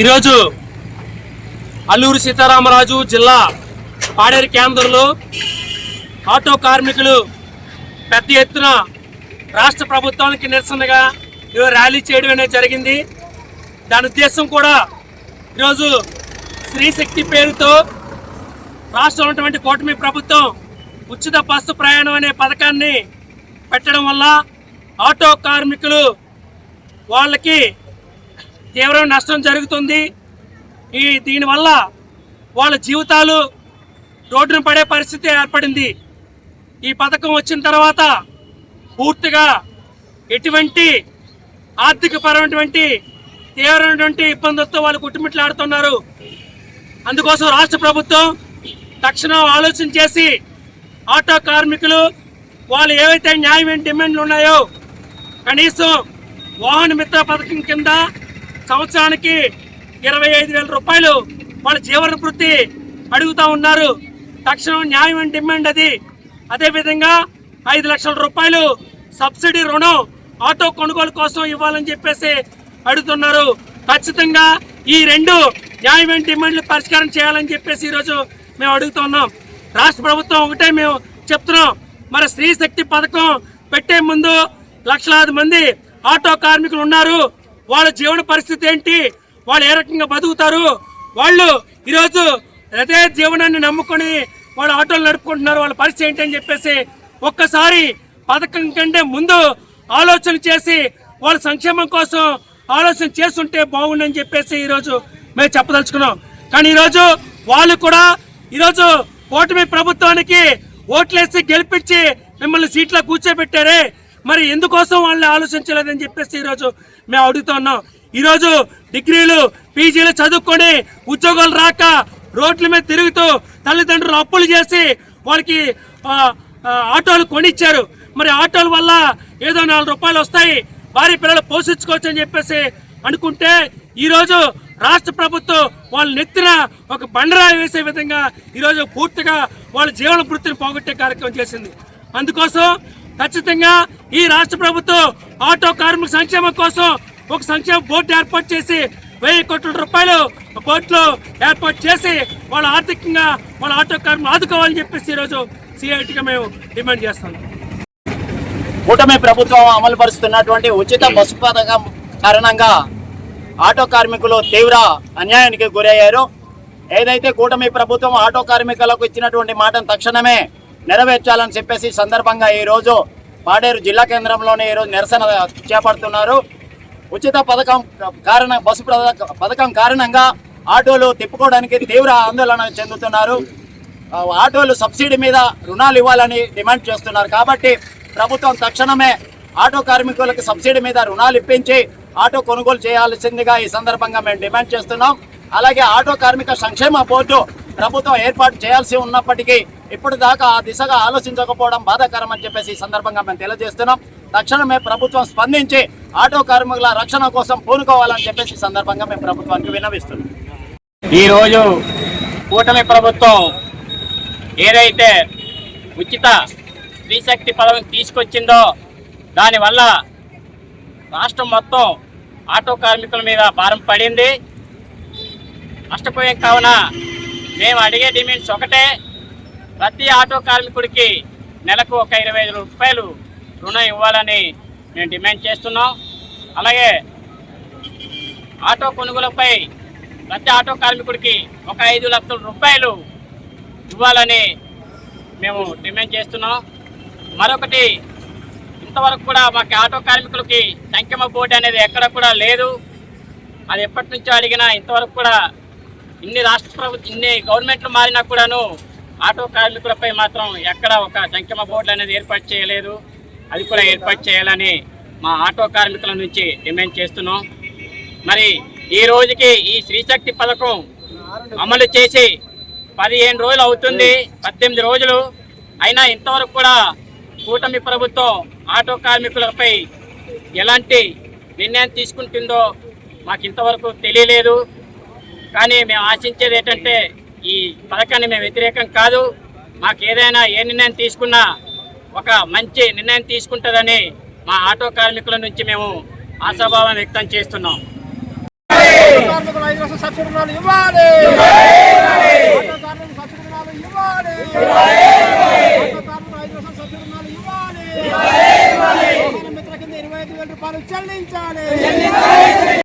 ఈరోజు అల్లూరు సీతారామరాజు జిల్లా పాడేరు కేంద్రంలో ఆటో కార్మికులు పెద్ద ఎత్తున రాష్ట్ర ప్రభుత్వానికి నిరసనగా ఈరోజు ర్యాలీ చేయడం అనేది జరిగింది. దాని ఉద్దేశం కూడా ఈరోజు స్త్రీ శక్తి పేరుతో రాష్ట్రంలో ఉన్నటువంటి కూటమి ప్రభుత్వం ఉచిత బస్సు ప్రయాణం అనే పథకాన్ని పెట్టడం వల్ల ఆటో కార్మికులు వాళ్ళకి తీవ్రమైన నష్టం జరుగుతుంది. ఈ దీనివల్ల వాళ్ళ జీవితాలు రోడ్డున పడే పరిస్థితి ఏర్పడింది. ఈ పథకం వచ్చిన తర్వాత పూర్తిగా ఎటువంటి ఆర్థికపరమైనటువంటి తీవ్రమైనటువంటి ఇబ్బందులతో వాళ్ళు కుట్టుమిట్లాడుతున్నారు అందుకోసం రాష్ట్ర ప్రభుత్వం తక్షణం ఆలోచన చేసి ఆటో కార్మికులు వాళ్ళు ఏవైతే న్యాయమైన డిమాండ్లు ఉన్నాయో కనీసం వాహన మిత్ర పథకం కింద సంవత్సరానికి ఇరవై ఐదు వేల రూపాయలు వాళ్ళ జీవన వృత్తి అడుగుతా ఉన్నారు. తక్షణం న్యాయమైన డిమాండ్ అది. అదేవిధంగా ఐదు లక్షల రూపాయలు సబ్సిడీ రుణం ఆటో కొనుగోలు కోసం ఇవ్వాలని చెప్పేసి అడుగుతున్నారు. ఖచ్చితంగా ఈ రెండు న్యాయమైన డిమాండ్లు పరిష్కారం చేయాలని చెప్పేసి ఈరోజు మేము అడుగుతున్నాం రాష్ట్ర ప్రభుత్వం ఒకటే మేము చెప్తున్నాం. మరి స్త్రీ శక్తి పథకం పెట్టే ముందు లక్షలాది మంది ఆటో కార్మికులు ఉన్నారు. వాళ్ళ జీవన పరిస్థితి ఏంటి? వాళ్ళు ఏ రకంగా బతుకుతారు? వాళ్ళు ఈరోజు అదే జీవనాన్ని నమ్ముకొని వాళ్ళు ఆటోలు నడుపుకుంటున్నారు. వాళ్ళ పరిస్థితి ఏంటి అని చెప్పేసి ఒక్కసారి పథకం కంటే ముందు ఆలోచన చేసి వాళ్ళ సంక్షేమం కోసం ఆలోచన చేస్తుంటే బాగుండని చెప్పేసి ఈరోజు మేము చెప్పదలుచుకున్నాం. కానీ ఈరోజు వాళ్ళు కూడా ఈరోజు ఓటమి ప్రభుత్వానికి ఓట్లేసి గెలిపించి మిమ్మల్ని సీట్లో కూర్చోబెట్టారే. మరి ఎందుకోసం వాళ్ళని ఆలోచించలేదని చెప్పేసి ఈరోజు మేము అడుగుతున్నాం ఈరోజు డిగ్రీలు పీజీలు చదువుకొని ఉద్యోగాలు రాక రోడ్ల మీద తిరుగుతూ తల్లిదండ్రులు అప్పులు చేసి వాళ్ళకి ఆటోలు కొనిచ్చారు. మరి ఆటోల వల్ల ఏదో నాలుగు రూపాయలు వస్తాయి. వారి పిల్లలు పోషించుకోవచ్చు అని చెప్పేసి అనుకుంటే ఈరోజు రాష్ట్ర ప్రభుత్వం వాళ్ళ నెత్తిన ఒక బండరాయి వేసే విధంగా ఈరోజు పూర్తిగా వాళ్ళ జీవన వృత్తిని పోగొట్టే కార్యక్రమం చేసింది. అందుకోసం ఖచ్చితంగా ఈ రాష్ట్ర ప్రభుత్వం ఆటో కార్మిక సంక్షేమం కోసం ఒక సంక్షేమ బోర్డు ఏర్పాటు చేసి వెయ్యి కోట్ల రూపాయలు బోర్డులో ఏర్పాటు చేసి వాళ్ళ ఆర్థికంగా వాళ్ళ ఆటో కార్మికులు ఆదుకోవాలని చెప్పేసి ఈరోజు సిఐటిగా మేము డిమాండ్ చేస్తాం కూటమి ప్రభుత్వం అమలు పరుస్తున్నటువంటి ఉచిత బస్సు పథకం కారణంగా ఆటో కార్మికులు తీవ్ర అన్యాయానికి గురయ్యారు. ఏదైతే కూటమి ప్రభుత్వం ఆటో కార్మికులకు ఇచ్చినటువంటి మాటను తక్షణమే నెరవేర్చాలని చెప్పేసి సందర్భంగా ఈరోజు పాడేరు జిల్లా కేంద్రంలోనే ఈరోజు నిరసన చేపడుతున్నారు. ఉచిత పథకం కారణ బస్సు పథకం కారణంగా ఆటోలు తిప్పుకోవడానికి తీవ్ర ఆందోళన చెందుతున్నారు. ఆటోలు సబ్సిడీ మీద రుణాలు ఇవ్వాలని డిమాండ్ చేస్తున్నారు. కాబట్టి ప్రభుత్వం తక్షణమే ఆటో కార్మికులకు సబ్సిడీ మీద రుణాలు ఇప్పించి ఆటో కొనుగోలు చేయాల్సిందిగా ఈ సందర్భంగా మేము డిమాండ్ చేస్తున్నాం. అలాగే ఆటో కార్మిక సంక్షేమ బోర్డు ప్రభుత్వం ఏర్పాటు చేయాల్సి ఉన్నప్పటికీ ఇప్పుడు దాకా ఆ దిశగా ఆలోచించకపోవడం బాధాకరం అని చెప్పేసి ఈ సందర్భంగా మేము తెలియజేస్తున్నాం. తక్షణమే ప్రభుత్వం స్పందించి ఆటో కార్మికుల రక్షణ కోసం పూనుకోవాలని చెప్పేసి సందర్భంగా మేము ప్రభుత్వానికి విన్నవిస్తున్నాం. ఈరోజు కూటమి ప్రభుత్వం ఏదైతే ఉచిత స్త్రీశక్తి పదవిని తీసుకొచ్చిందో దానివల్ల రాష్ట్రం మొత్తం ఆటో కార్మికుల మీద భారం పడింది. నష్టపోయాం కావున మేము అడిగే డిమాండ్స్ ఒకటే. ప్రతి ఆటో కార్మికుడికి నెలకు ఒక ఇరవై ఐదు రూపాయలు రుణం ఇవ్వాలని మేము డిమాండ్ చేస్తున్నాం. అలాగే ఆటో కొనుగోలుపై ప్రతి ఆటో కార్మికుడికి ఒక ఐదు లక్షల రూపాయలు ఇవ్వాలని మేము డిమాండ్ చేస్తున్నాం. మరొకటి ఇంతవరకు కూడా మాకు ఆటో కార్మికులకి సంక్షేమ బోర్డు అనేది ఎక్కడ కూడా లేదు. అది ఎప్పటి నుంచో అడిగినా ఇంతవరకు కూడా ఇన్ని రాష్ట్ర ప్రభుత్వం ఇన్ని గవర్నమెంట్లు మారినా కూడాను ఆటో కార్మికులపై మాత్రం ఎక్కడ ఒక సంక్షేమ బోర్డులు అనేది ఏర్పాటు చేయలేదు. అది కూడా ఏర్పాటు చేయాలని మా ఆటో కార్మికుల నుంచి డిమాండ్ చేస్తున్నాం. మరి ఈ రోజుకి ఈ స్త్రీశక్తి పథకం అమలు చేసి పదిహేను రోజులు అవుతుంది పద్దెనిమిది రోజులు. అయినా ఇంతవరకు కూడా కూటమి ప్రభుత్వం ఆటో కార్మికులపై ఎలాంటి నిర్ణయం తీసుకుంటుందో మాకు ఇంతవరకు తెలియలేదు. కానీ మేము ఆశించేది ఏంటంటే ఈ పథకాన్ని మేము వ్యతిరేకం కాదు. మాకు ఏదైనా ఏ నిర్ణయం తీసుకున్నా ఒక మంచి నిర్ణయం తీసుకుంటుందని మా ఆటో కార్మికుల నుంచి మేము ఆశాభావం వ్యక్తం చేస్తున్నాం. కార్మికులు ఐదు లక్షల సబ్సిడీ రుణాలు ఇవ్వాలి.